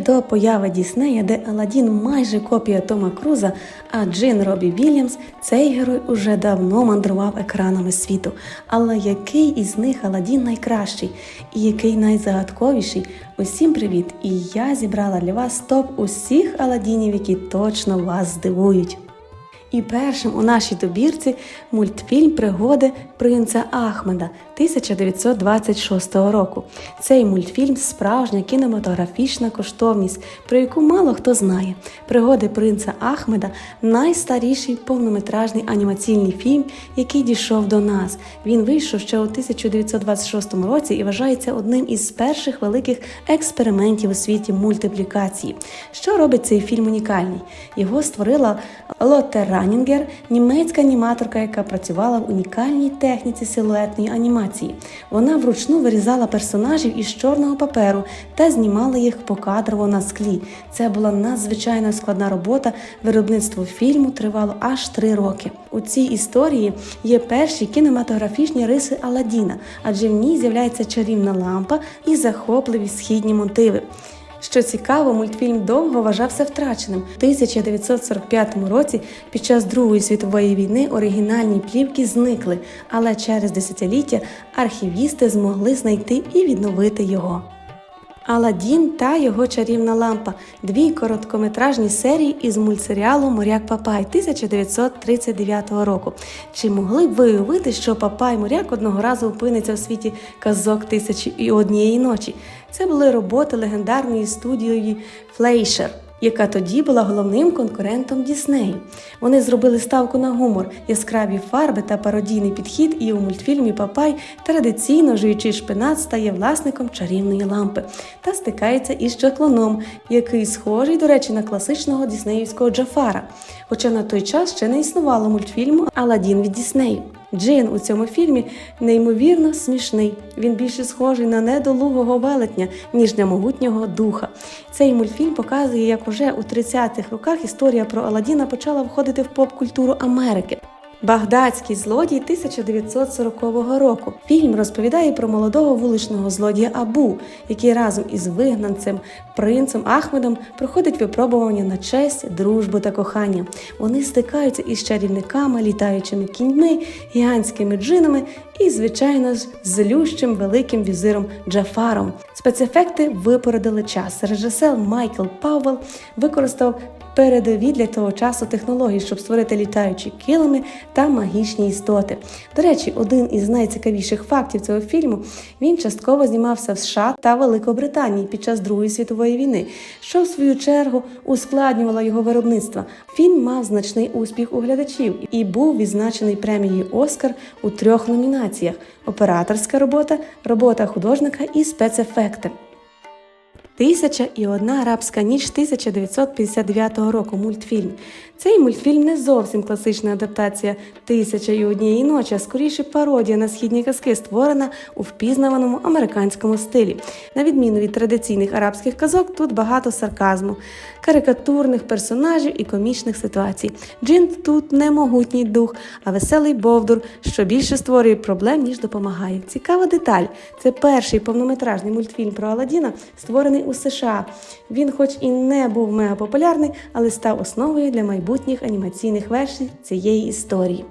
до появи Діснея, де Аладдін майже копія Тома Круза, а Джин Робі Вільямс, цей герой уже давно мандрував екранами світу. Але який із них Аладдін найкращий і який найзагадковіший? Усім привіт! І я зібрала для вас топ усіх Аладдінів, які точно вас здивують. І першим у нашій добірці мультфільм Пригоди принца Ахмеда 1926 року. Цей мультфільм справжня кінематографічна коштовність, про яку мало хто знає. Пригоди принца Ахмеда найстаріший повнометражний анімаційний фільм, який дійшов до нас. Він вийшов ще у 1926 році і вважається одним із перших великих експериментів у світі мультиплікації. Що робить цей фільм унікальний? Його створила Лотте Ранінгер, німецька аніматорка, яка працювала в унікальній техніці силуетної анімації. Вона вручну вирізала персонажів із чорного паперу та знімала їх покадрово на склі. Це була надзвичайно складна робота. Виробництво фільму тривало аж три роки. У цій історії є перші кінематографічні риси Аладдіна, адже в ній з'являється чарівна лампа і захопливі східні мотиви. Що цікаво, мультфільм довго вважався втраченим. У 1945 році під час Другої світової війни оригінальні плівки зникли, але через десятиліття архівісти змогли знайти і відновити його. Аладдін та його чарівна лампа дві короткометражні серії із мультсеріалу Моряк Папай 1939 року. Чи могли б ви уявити, що Папай моряк одного разу опиниться в світі казок тисячі і однієї ночі? Це були роботи легендарної студії Флейшер. Яка тоді була головним конкурентом Діснею. Вони зробили ставку на гумор, яскраві фарби та пародійний підхід, і у мультфільмі Папай традиційно жуючи шпинат стає власником чарівної лампи та стикається із чаклуном, який схожий, до речі, на класичного діснеївського Джафара. Хоча на той час ще не існувало мультфільму Аладдін від Діснею. Джин у цьому фільмі неймовірно смішний. Він більше схожий на недолугого велетня, ніж на могутнього духа. Цей мультфільм показує, як уже у 30-х роках історія про Аладдіна почала входити в поп-культуру Америки. Багдадський злодій 1940 року. Фільм розповідає про молодого вуличного злодія Абу, який разом із вигнанцем принцем Ахмедом проходить випробування на честь, дружбу та кохання. Вони стикаються із чарівниками, літаючими кіньми, гігантськими джинами і, звичайно ж, злющим великим візиром Джафаром. Спецефекти випередили час. Режисер Майкл Паувел використав передові для того часу технології, щоб створити літаючі килими та магічні істоти. До речі, один із найцікавіших фактів цього фільму він частково знімався в США та Великобританії під час Другої світової війни, що в свою чергу ускладнювало його виробництво. Фільм мав значний успіх у глядачів і був відзначений премією Оскар у трьох номінаціях: операторська робота, робота художника і спецефекти. Тисяча і одна арабська ніч 1959 року. Мультфільм. Цей мультфільм не зовсім класична адаптація Тисяча і однієї ночі, а скоріше пародія на східні казки, створена у впізнаваному американському стилі. На відміну від традиційних арабських казок, тут багато сарказму, карикатурних персонажів і комічних ситуацій. Джин тут не могутній дух, а веселий бовдур, що більше створює проблем, ніж допомагає. Цікава деталь. Це перший повнометражний мультфільм про Аладдіна, створений у США. Він, хоч і не був мегапопулярний, але став основою для майбутніх анімаційних версій цієї історії.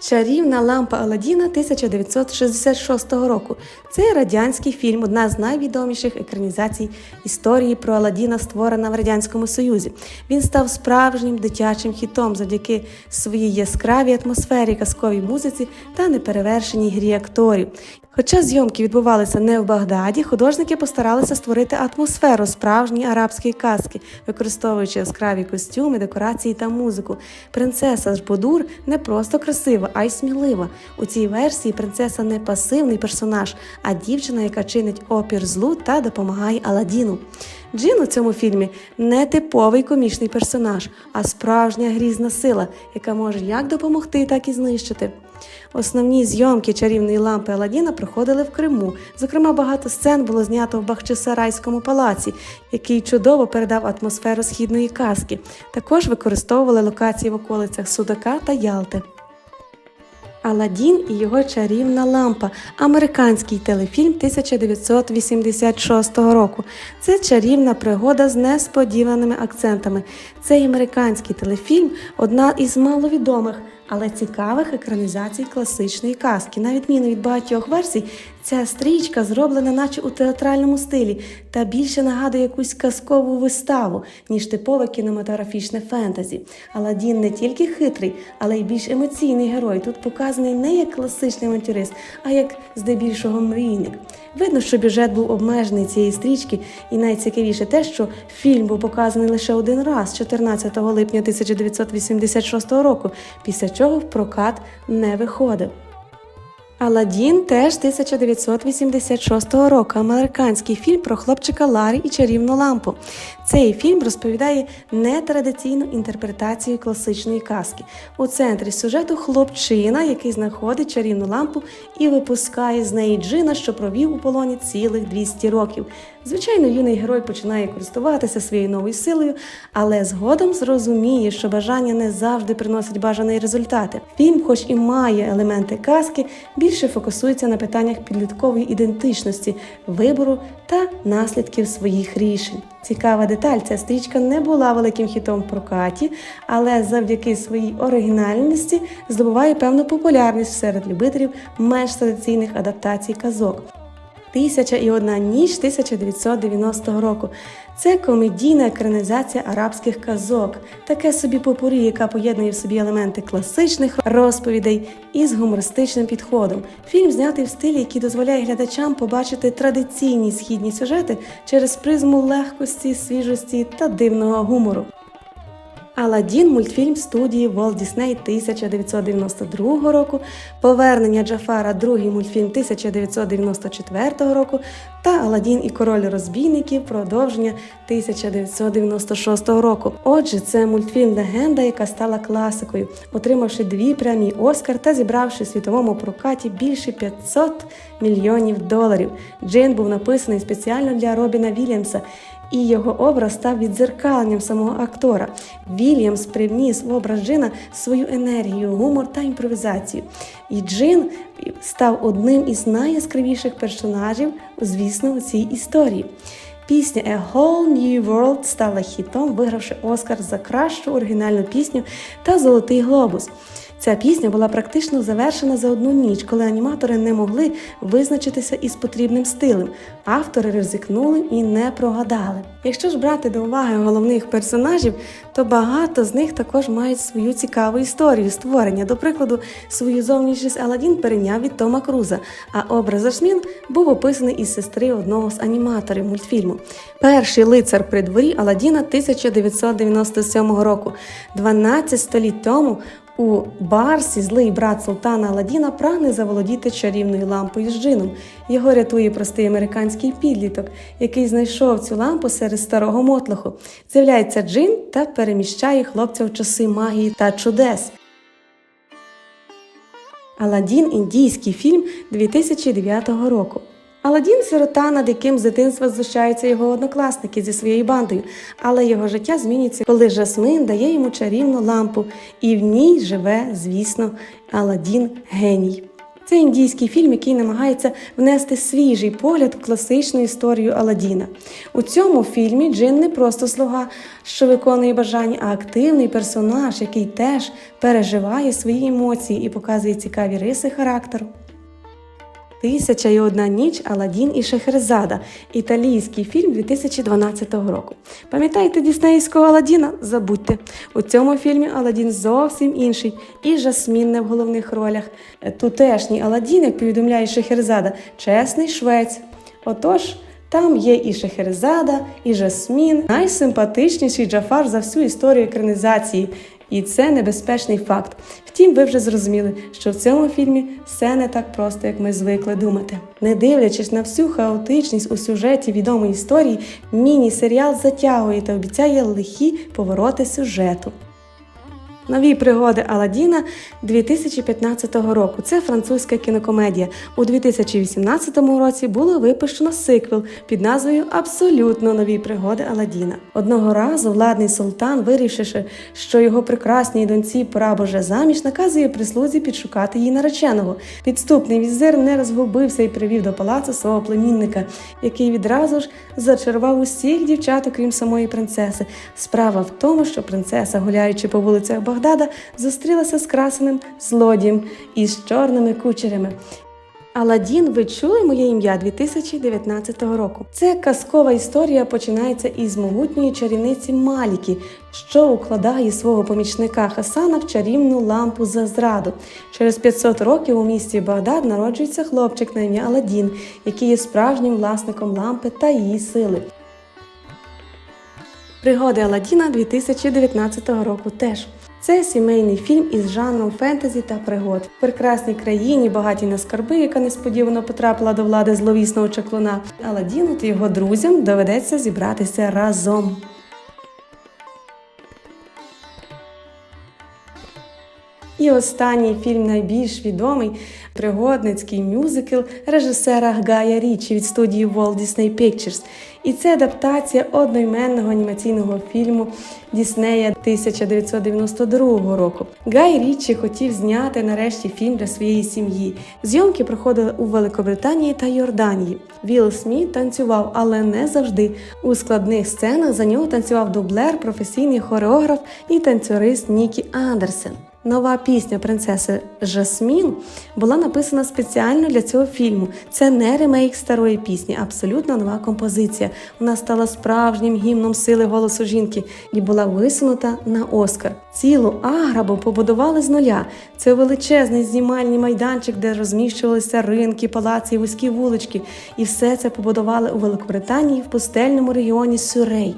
Чарівна лампа Аладдіна 1966 року. Це радянський фільм, одна з найвідоміших екранізацій історії про Аладдіна, створена в Радянському Союзі. Він став справжнім дитячим хітом завдяки своїй яскравій атмосфері, казковій музиці та неперевершеній грі акторів. Хоча зйомки відбувалися не в Багдаді, художники постаралися створити атмосферу справжньої арабської казки, використовуючи яскраві костюми, декорації та музику. Принцеса Жбодур не просто красива, а й смілива. У цій версії принцеса не пасивний персонаж, а дівчина, яка чинить опір злу та допомагає Аладдіну. Джин у цьому фільмі не типовий комічний персонаж, а справжня грізна сила, яка може як допомогти, так і знищити. Основні зйомки чарівної лампи Аладдіна проходили в Криму. Зокрема, багато сцен було знято в Бахчисарайському палаці, який чудово передав атмосферу східної казки. Також використовували локації в околицях Судака та Ялти. Аладдін і його чарівна лампа американський телефільм 1986 року. Це чарівна пригода з несподіваними акцентами. Цей американський телефільм одна із маловідомих, але цікавих екранізацій класичної казки. На відміну від багатьох версій, ця стрічка зроблена, наче у театральному стилі, та більше нагадує якусь казкову виставу, ніж типове кінематографічне фентезі. Аладдін не тільки хитрий, але й більш емоційний герой. Тут показаний не як класичний авантюрист, а як здебільшого мрійник. Видно, що бюджет був обмежений цієї стрічки, і найцікавіше те, що фільм був показаний лише один раз, 14 липня 1986 року, після чого в прокат не виходив. Аладдін теж 1986 року. Американський фільм про хлопчика Ларі і чарівну лампу. Цей фільм розповідає нетрадиційну інтерпретацію класичної казки. У центрі сюжету хлопчина, який знаходить чарівну лампу і випускає з неї джина, що провів у полоні цілих 200 років. Звичайно, юний герой починає користуватися своєю новою силою, але згодом зрозуміє, що бажання не завжди приносить бажані результати. Фільм, хоч і має елементи казки, більше фокусується на питаннях підліткової ідентичності, вибору та наслідків своїх рішень. Цікава деталь, ця стрічка не була великим хітом в прокаті, але завдяки своїй оригінальності здобуває певну популярність серед любителів менш традиційних адаптацій казок. Тисяча і одна ніч 1990 року. Це комедійна екранізація арабських казок, таке собі попурі, яка поєднує в собі елементи класичних розповідей із гумористичним підходом. Фільм знятий в стилі, який дозволяє глядачам побачити традиційні східні сюжети через призму легкості, свіжості та дивного гумору. Аладдін мультфільм студії Walt Disney 1992 року, Повернення Джафара, другий мультфільм 1994 року та Аладдін і король розбійників продовження 1996 року. Отже, це мультфільм легенда, яка стала класикою, отримавши дві премії Оскар та зібравши в світовому прокаті більше 500 мільйонів доларів. Джин був написаний спеціально для Робіна Вільямса і його образ став відзеркаленням самого актора. Вільямс привніс в образ Джина свою енергію, гумор та імпровізацію. І Джин став одним із найяскравіших персонажів, звісно, у цій історії. Пісня A Whole New World стала хітом, вигравши Оскар за кращу оригінальну пісню та Золотий глобус. Ця пісня була практично завершена за одну ніч, коли аніматори не могли визначитися із потрібним стилем. Автори ризикнули і не прогадали. Якщо ж брати до уваги головних персонажів, то багато з них також мають свою цікаву історію створення. До прикладу, свою зовнішність Аладдін перейняв від Тома Круза, а образ Ашмін був описаний із сестри одного з аніматорів мультфільму. Перший лицар при дворі Аладдіна 1997 року, 12 століть тому. У Барсі злий брат султана Аладдіна прагне заволодіти чарівною лампою з джином. Його рятує простий американський підліток, який знайшов цю лампу серед старого мотлоху. З'являється джин та переміщає хлопця в часи магії та чудес. Аладдін індійський фільм 2009 року. Аладдін сирота, над яким з дитинства знущаються його однокласники зі своєю бандою, але його життя змінюється, коли Жасмин дає йому чарівну лампу, і в ній живе, звісно, Аладдін геній. Це індійський фільм, який намагається внести свіжий погляд в класичну історію Аладдіна. У цьому фільмі Джин не просто слуга, що виконує бажання, а активний персонаж, який теж переживає свої емоції і показує цікаві риси характеру. Тисяча і одна ніч Аладдін і Шехерезада італійський фільм 2012 року. Пам'ятаєте Діснеївського Аладдіна? Забудьте. У цьому фільмі Аладдін зовсім інший, і Жасмін не в головних ролях. Тутешній Аладдін, як повідомляє Шехерезада, чесний швець. Отож. Там є і Шехерезада, і Жасмін, найсимпатичніший Джафар за всю історію екранізації. І це небезпечний факт. Втім, ви вже зрозуміли, що в цьому фільмі все не так просто, як ми звикли думати. Не дивлячись на всю хаотичність у сюжеті відомої історії, міні-серіал затягує та обіцяє лихі повороти сюжету. Нові пригоди Аладдіна 2015 року. Це французька кінокомедія. У 2018 році було випущено сиквел під назвою Абсолютно нові пригоди Аладдіна. Одного разу владний султан, вирішивши, що його прекрасній доньці пора боже заміж, наказує прислузі підшукати її нареченого. Підступний візир не розгубився і привів до палацу свого племінника, який відразу ж зачарував усіх дівчат, окрім самої принцеси. Справа в тому, що принцеса, гуляючи по вулицях Багдада, зустрілася з красеним злодієм із чорними кучерями. Аладдін, ви чули моє ім'я 2019 року. Це казкова історія починається із могутньої чарівниці Маліки, що укладає свого помічника Хасана в чарівну лампу за зраду. Через 500 років у місті Багдад народжується хлопчик на ім'я Аладдін, який є справжнім власником лампи та її сили. Пригоди Аладдіна 2019 року теж. Це сімейний фільм із жанром фентезі та пригод. В прекрасній країні, багатій на скарби, яка несподівано потрапила до влади зловісного чаклуна. Аладдіну та його друзям доведеться зібратися разом. І останній фільм найбільш відомий пригодницький мюзикл режисера Гая Річі від студії Walt Disney Pictures. І це адаптація одноіменного анімаційного фільму Діснея 1992 року. Гай Річі хотів зняти нарешті фільм для своєї сім'ї. Зйомки проходили у Великобританії та Йорданії. Вілл Сміт танцював, але не завжди. У складних сценах за нього танцював дублер, професійний хореограф і танцюрист Нікі Андерсен. Нова пісня принцеси Жасмін була написана спеціально для цього фільму. Це не ремейк старої пісні, абсолютно нова композиція. Вона стала справжнім гімном сили голосу жінки і була висунута на Оскар. Цілу аграбу побудували з нуля. Це величезний знімальний майданчик, де розміщувалися ринки, палаці, вузькі вулички. І все це побудували у Великобританії в пустельному регіоні Сюрей.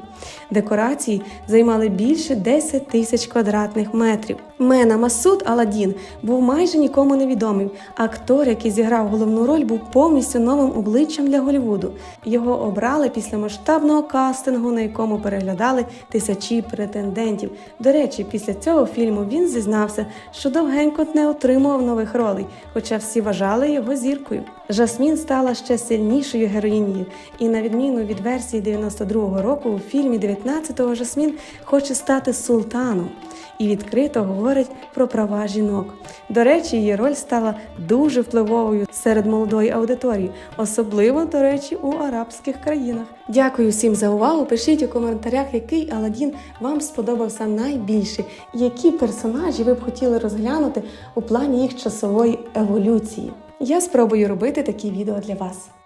Декорації займали більше 10 тисяч квадратних метрів. Мена Масуд Аладдін був майже нікому невідомим. Актор, який зіграв головну роль, був повністю новим обличчям для Голлівуду. Його обрали після масштабного кастингу, на якому переглядали тисячі претендентів. До речі, після цього фільму він зізнався, що довгенько не отримував нових ролей, хоча всі вважали його зіркою. Жасмін стала ще сильнішою героїнею, і на відміну від версії 92-го року у фільмі 19-го Жасмін хоче стати султаном і відкрито говорить про права жінок. До речі, її роль стала дуже впливовою серед молодої аудиторії, особливо, до речі, у арабських країнах. Дякую всім за увагу. Пишіть у коментарях, який Аладдін вам сподобався найбільше, які персонажі ви б хотіли розглянути у плані їх часової еволюції. Я спробую робити такі відео для вас.